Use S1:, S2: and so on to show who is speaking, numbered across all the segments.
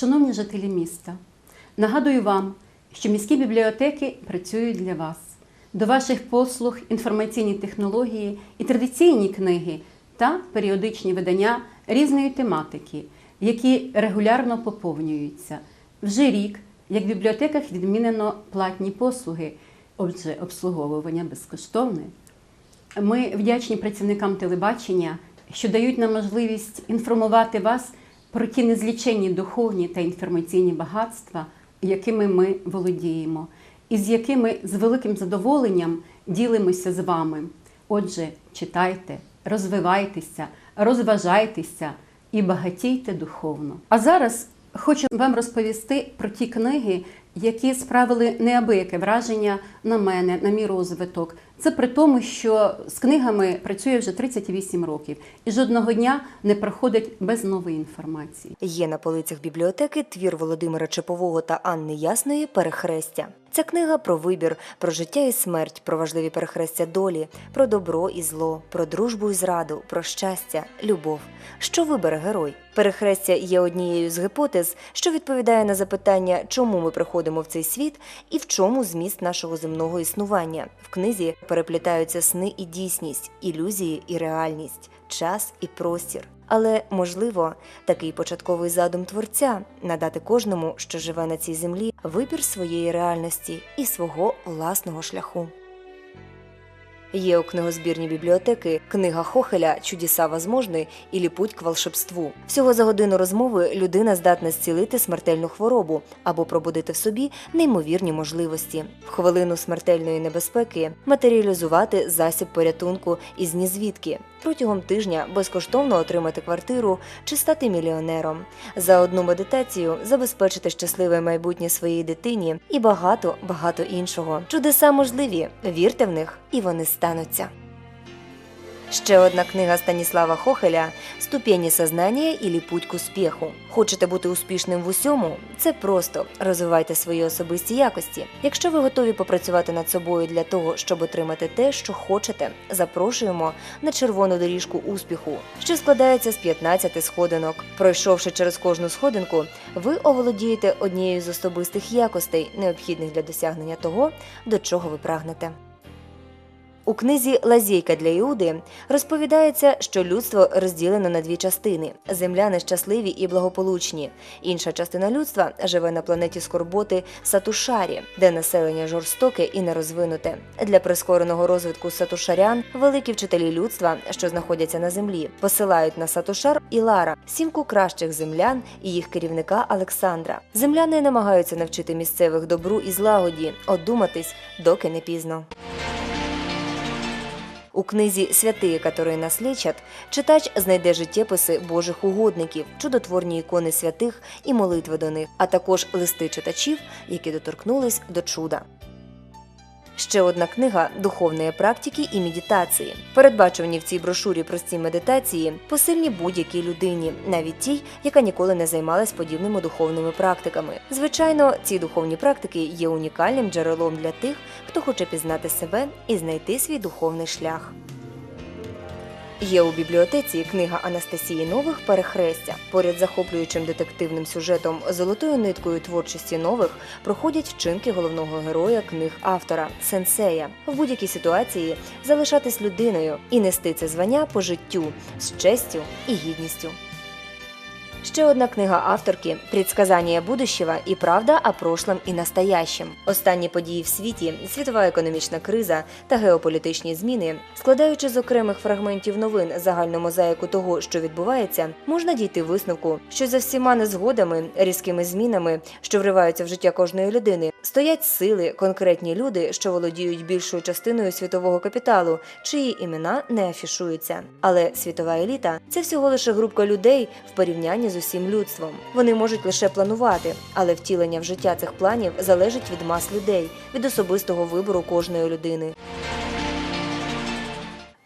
S1: Шановні жителі міста, нагадую вам, що міські бібліотеки працюють для вас. До ваших послуг інформаційні технології і традиційні книги та періодичні видання різної тематики, які регулярно поповнюються. Вже рік, як в бібліотеках відмінено платні послуги, отже, обслуговування безкоштовне. Ми вдячні працівникам телебачення, що дають нам можливість інформувати вас про ті незліченні духовні та інформаційні багатства, якими ми володіємо, і з якими з великим задоволенням ділимося з вами. Отже, читайте, розвивайтеся, розважайтеся і багатійте духовно. А зараз хочу вам розповісти про ті книги, які справили неабияке враження на мене, на мій розвиток. Це при тому, що з книгами працює вже 38 років і жодного дня не проходить без нової інформації.
S2: Є на полицях бібліотеки твір Володимира Чепового та Анни Ясної Перехрестя. Ця книга про вибір, про життя і смерть, про важливі перехрестя долі, про добро і зло, про дружбу і зраду, про щастя, любов. Що вибере герой? Перехрестя є однією з гіпотез, що відповідає на запитання, чому ми приходимо в цей світ і в чому зміст нашого земного існування. В книзі переплітаються сни і дійсність, ілюзії і реальність, час і простір. Але можливо, такий початковий задум творця надати кожному, що живе на цій землі, вибір своєї реальності і свого власного шляху. Є у книгозбірні бібліотеки книга Хохеля Чудеса возможны і Путь к волшебству. Всього за годину розмови людина здатна зцілити смертельну хворобу або пробудити в собі неймовірні можливості. В хвилину смертельної небезпеки матеріалізувати засіб порятунку із нізвідки. Протягом тижня безкоштовно отримати квартиру чи стати мільйонером. За одну медитацію забезпечити щасливе майбутнє своїй дитині і багато багато іншого. Чудеса можливі, вірте в них, і вони стануться. Ще одна книга Станіслава Хохеля Ступені сознання і путь к успіху. Хочете бути успішним в усьому? Це просто розвивайте свої особисті якості. Якщо ви готові попрацювати над собою для того, щоб отримати те, що хочете, запрошуємо на червону доріжку успіху, що складається з 15 сходинок. Пройшовши через кожну сходинку, ви оволодієте однією з особистих якостей, необхідних для досягнення того, до чого ви прагнете. У книзі Лазійка для Іуди розповідається, що людство розділено на дві частини: земля нещасливі і благополучні. Інша частина людства живе на планеті скорботи Сатушарі, де населення жорстоке і нерозвинуте. Для прискореного розвитку сатушарян великі вчителі людства, що знаходяться на землі, посилають на Сатушар і Лара, сімку кращих землян і їх керівника Олександра. Земляни намагаються навчити місцевих добру і злагоді, одуматись, доки не пізно. У книзі Святиї, які нас лічать, читач знайде життєписи Божих угодників, чудотворні ікони святих і молитви до них, а також листи читачів, які доторкнулись до чуда. Ще одна книга духовної практики і медитації. Передбачені в цій брошурі прості медитації посильні будь-якій людині, навіть тій, яка ніколи не займалась подібними духовними практиками. Звичайно, ці духовні практики є унікальним джерелом для тих, хто хоче пізнати себе і знайти свій духовний шлях. Є у бібліотеці книга Анастасії Нових Перехрестя. Поряд захоплюючим детективним сюжетом золотою ниткою творчості нових проходять вчинки головного героя книг автора сенсея в будь-якій ситуації залишатись людиною і нести це звання по життю з честю і гідністю. Ще одна книга авторки «Предсказання будущего і правда о прошлом і настоящем. Останні події в світі, світова економічна криза та геополітичні зміни, складаючи з окремих фрагментів новин загальну мозаїку того, що відбувається, можна дійти висновку, що за всіма незгодами, різкими змінами, що вриваються в життя кожної людини, стоять сили, конкретні люди, що володіють більшою частиною світового капіталу, чиї імена не афішуються. Але світова еліта це всього лише групка людей в порівнянні з усім людством. Вони можуть лише планувати, але втілення в життя цих планів залежить від мас людей, від особистого вибору кожної людини.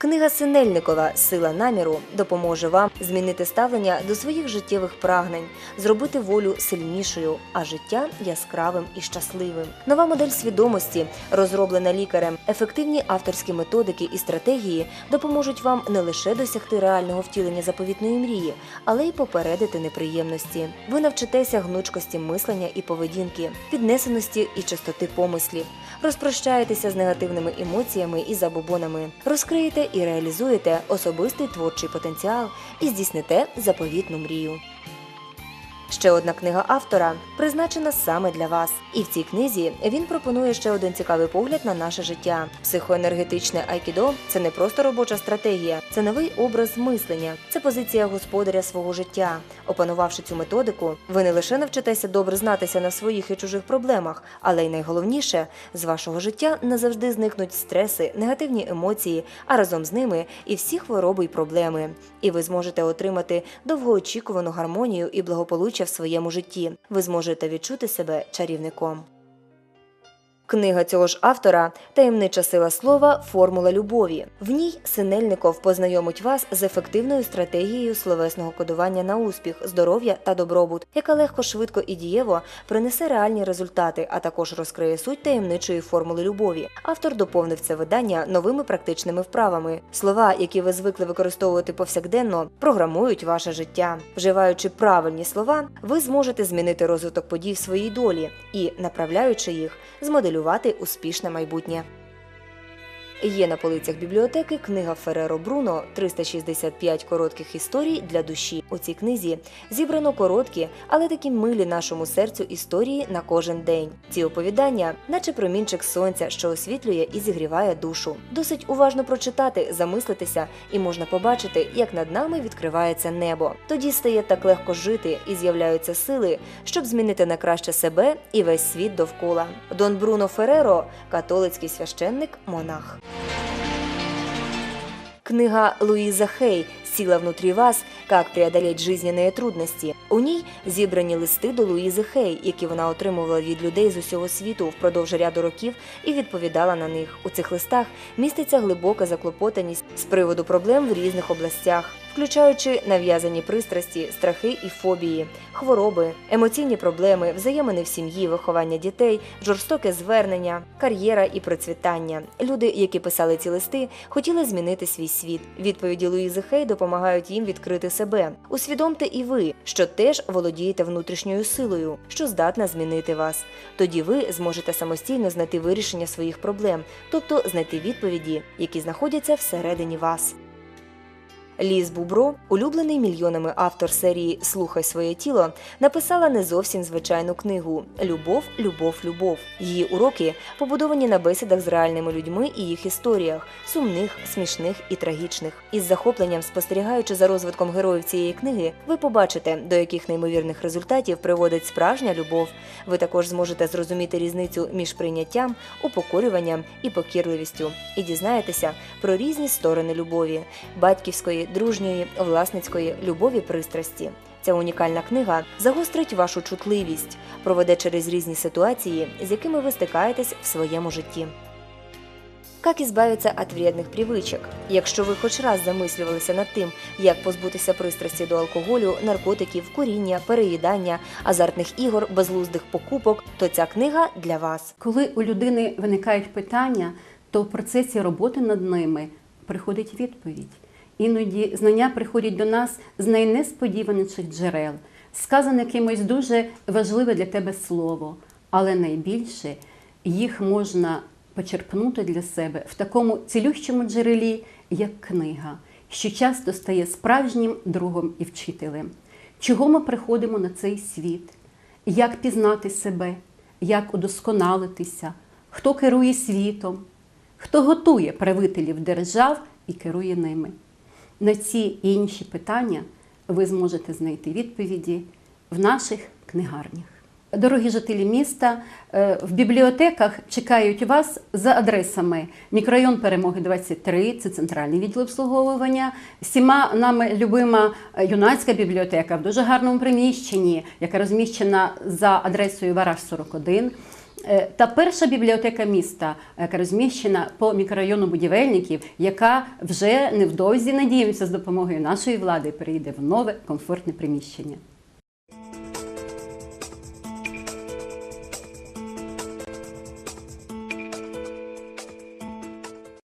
S2: Книга Синельникова Сила наміру допоможе вам змінити ставлення до своїх життєвих прагнень, зробити волю сильнішою, а життя яскравим і щасливим. Нова модель свідомості, розроблена лікарем, ефективні авторські методики і стратегії допоможуть вам не лише досягти реального втілення заповітної мрії, але й попередити неприємності. Ви навчитеся гнучкості мислення і поведінки, піднесеності і чистоти помислів, розпрощаєтеся з негативними емоціями і забобонами, розкриєте і реалізуєте особистий творчий потенціал і здійсните заповітну мрію. Ще одна книга автора призначена саме для вас. І в цій книзі він пропонує ще один цікавий погляд на наше життя. Психоенергетичне айкідо це не просто робоча стратегія, це новий образ мислення, це позиція господаря свого життя. Опанувавши цю методику, ви не лише навчитеся добре знатися на своїх і чужих проблемах, але й найголовніше з вашого життя назавжди зникнуть стреси, негативні емоції, а разом з ними і всі хвороби й проблеми. І ви зможете отримати довгоочікувану гармонію і благополуччя в своєму житті. Ви зможете відчути себе чарівником. Книга цього ж автора Таємнича сила слова Формула любові. В ній Синельников познайомить вас з ефективною стратегією словесного кодування на успіх, здоров'я та добробут, яка легко, швидко і дієво принесе реальні результати, а також розкриє суть таємничої формули любові. Автор доповнив це видання новими практичними вправами. Слова, які ви звикли використовувати повсякденно, програмують ваше життя. Вживаючи правильні слова, ви зможете змінити розвиток подій в своїй долі і, направляючи їх, змоделювати успішне майбутнє. Є на полицях бібліотеки книга Фереро Бруно «365 коротких історій для душі. У цій книзі зібрано короткі, але такі милі нашому серцю історії на кожен день. Ці оповідання, наче промінчик сонця, що освітлює і зігріває душу. Досить уважно прочитати, замислитися, і можна побачити, як над нами відкривається небо. Тоді стає так легко жити і з'являються сили, щоб змінити на краще себе і весь світ довкола. Дон Бруно Фереро католицький священник, монах. Книга Луїза Хей «Сила внутрі вас. Как преодолеть жизненные трудности». У ній зібрані листи до Луїзи Хей, які вона отримувала від людей з усього світу впродовж ряду років і відповідала на них. У цих листах міститься глибока заклопотаність з приводу проблем в різних областях, включаючи нав'язані пристрасті, страхи і фобії, хвороби, емоційні проблеми, взаємини в сім'ї, виховання дітей, жорстоке звернення, кар'єра і процвітання. Люди, які писали ці листи, хотіли змінити свій світ. Відповіді Луїзи Хей допомагають їм відкрити себе. Усвідомте і ви, що теж володієте внутрішньою силою, що здатна змінити вас. Тоді ви зможете самостійно знайти вирішення своїх проблем, тобто знайти відповіді, які знаходяться всередині вас. Ліз Бубро, улюблений мільйонами автор серії Слухай своє тіло, написала не зовсім звичайну книгу Любов, любов, любов. Її уроки побудовані на бесідах з реальними людьми і їх історіях сумних, смішних і трагічних. Із захопленням спостерігаючи за розвитком героїв цієї книги, ви побачите, до яких неймовірних результатів приводить справжня любов. Ви також зможете зрозуміти різницю між прийняттям, упокорюванням і покірливістю, і дізнаєтеся про різні сторони любові батьківської, дружньої, власницької любові пристрасті. Ця унікальна книга загострить вашу чутливість, проведе через різні ситуації, з якими ви стикаєтесь в своєму житті. Как избавиться от вредних привичок? Якщо ви хоч раз замислювалися над тим, як позбутися пристрасті до алкоголю, наркотиків, куріння, переїдання, азартних ігор, безглуздих покупок, то ця книга для вас.
S1: Коли у людини виникають питання, то в процесі роботи над ними приходить відповідь. Іноді знання приходять до нас з найнесподіваніших джерел, сказане кимось дуже важливе для тебе слово, але найбільше їх можна почерпнути для себе в такому цілющому джерелі, як книга, що часто стає справжнім другом і вчителем. Чого ми приходимо на цей світ? Як пізнати себе, як удосконалитися, хто керує світом, хто готує правителів держав і керує ними. На ці і інші питання ви зможете знайти відповіді в наших книгарнях. Дорогі жителі міста, е, в бібліотеках чекають вас за адресами мікрорайон Перемоги 23, це центральний відділ обслуговування. Всіма нами любима е, юнацька бібліотека в дуже гарному приміщенні, яка розміщена за адресою Вараж 41. Е, Та перша бібліотека міста, яка розміщена по мікрорайону будівельників, яка вже невдовзі надіємося з допомогою нашої влади перейде в нове комфортне приміщення.